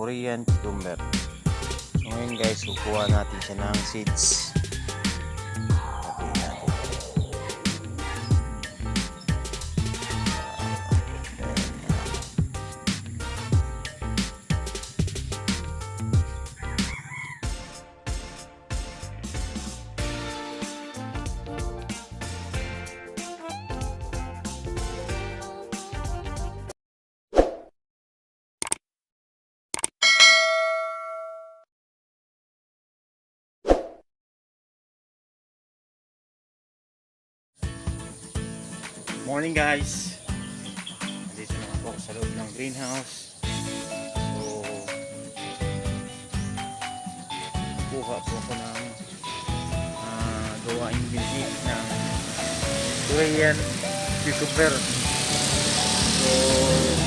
Korean cucumber. So ngayon guys, kukuha natin siya ng seeds. Morning guys! Dito na ako sa loob ng greenhouse. So, kuha po ako ng uh, gawaing binhi ng Korean cucumber. So,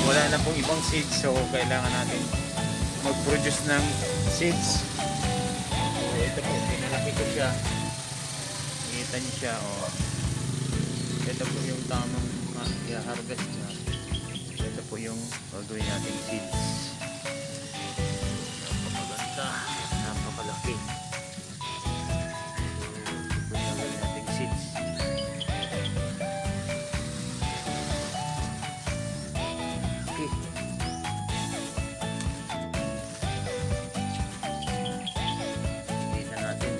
wala na pong ibang seeds. So, kailangan natin mag-produce ng seeds. So, ito po, pinalaki ko siya. Nakita niyo siya, oh. Ito po yung tamang ma- i-harvest niya. Ito po yung gagawin nating seeds. Napakaganda. Napakalaki. Gagawin nating. Okay. Kita natin.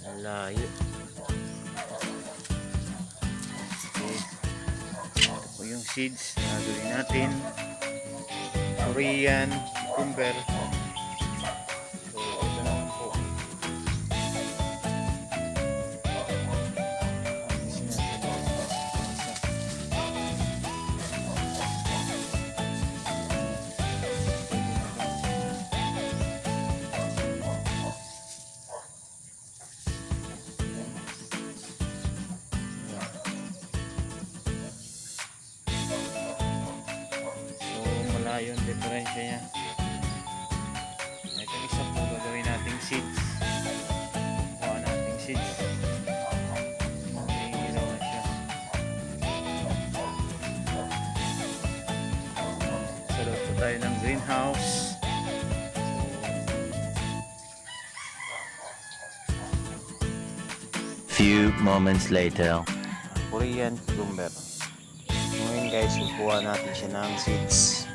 Malayo. Seeds na natin. Korean cucumber. Diferensya niya. Ito isa po gagawin nating seeds. Kuha nating seeds. Mahihiraw na siya. Sa loob po tayo ng greenhouse. Few moments later. Korean cucumber. Ngayon guys, kukuha natin siya ng seeds.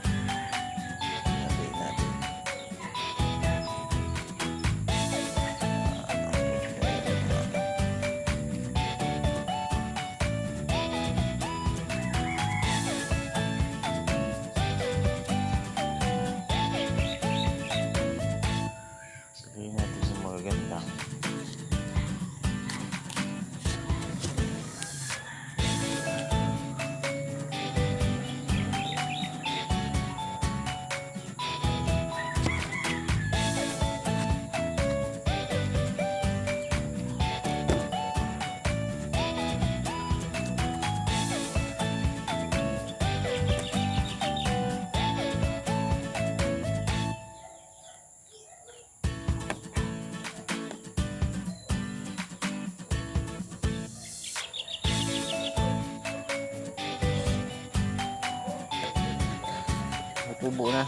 Natubo na.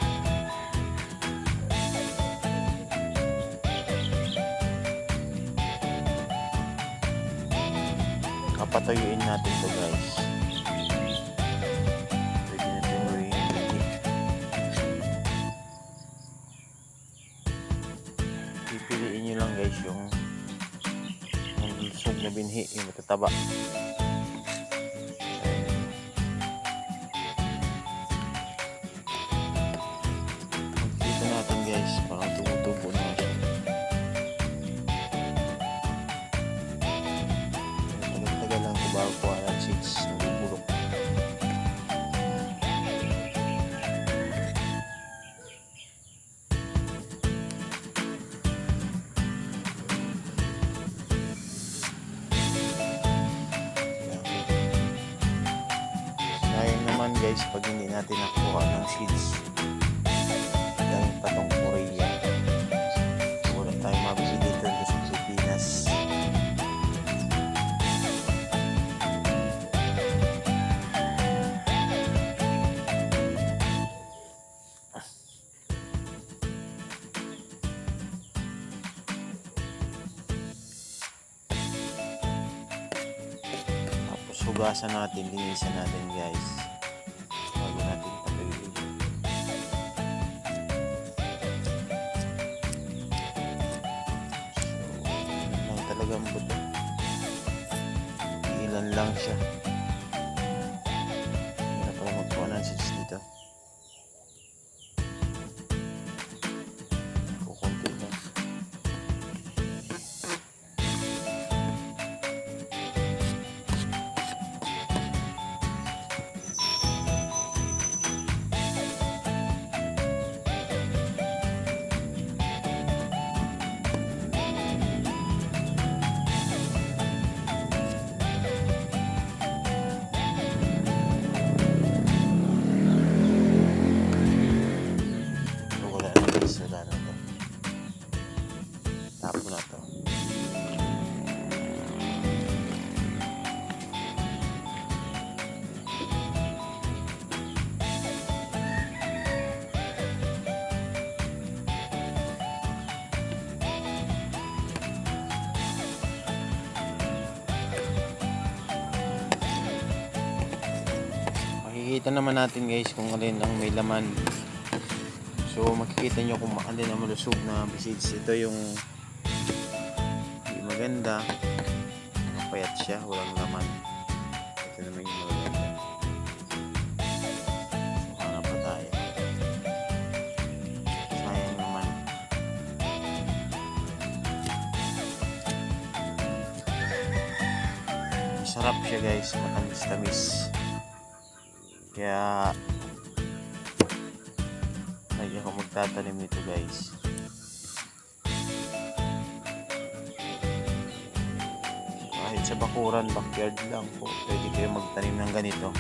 Kapatayuin natin to guys. Pwede natin gawin. Pipiliin nyo lang guys yung yung lusog na binhi, yung matataba. Guys, parang tumutubo na siya. Tagal-tagal lang ito bago kuha ng seeds. Nabubulok. Sayang naman guys pag hindi natin nakuha ng seeds. Hugasan natin, linisan natin guys. Bago natin patuyuin. So, lang talagang buto. Ilan lang siya. Makikita naman natin guys kung alin ang may laman. So makikita nyo kung alin ang malusog na seeds. Ito yung hindi maganda. Mapayat siya, walang laman. Ito naman yung maganda. So pa tayo. Sayang naman. Masarap siya guys, matamis-tamis. Kaya lagi ako magtatanim nito guys. Kahit sa bakuran, backyard lang po, pwede kayo magtanim ng ganito.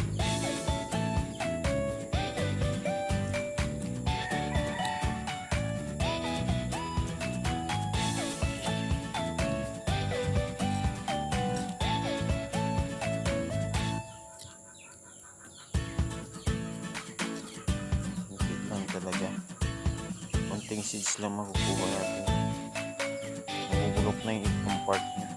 Talaga. Konting seeds lang makukuha natin. Mabubulok na yung itong part niya.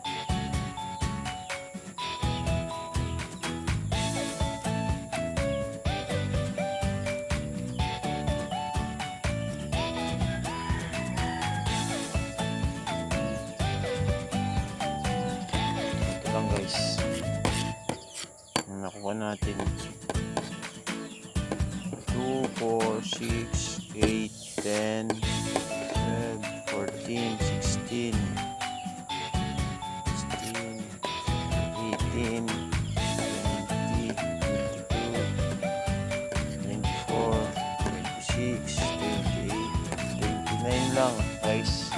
Nakuha natin. 2, 4, 6, 8, 10, 12, 14, 16, 16, 18, 20, 22, 24, 26, 28, 29 lang guys.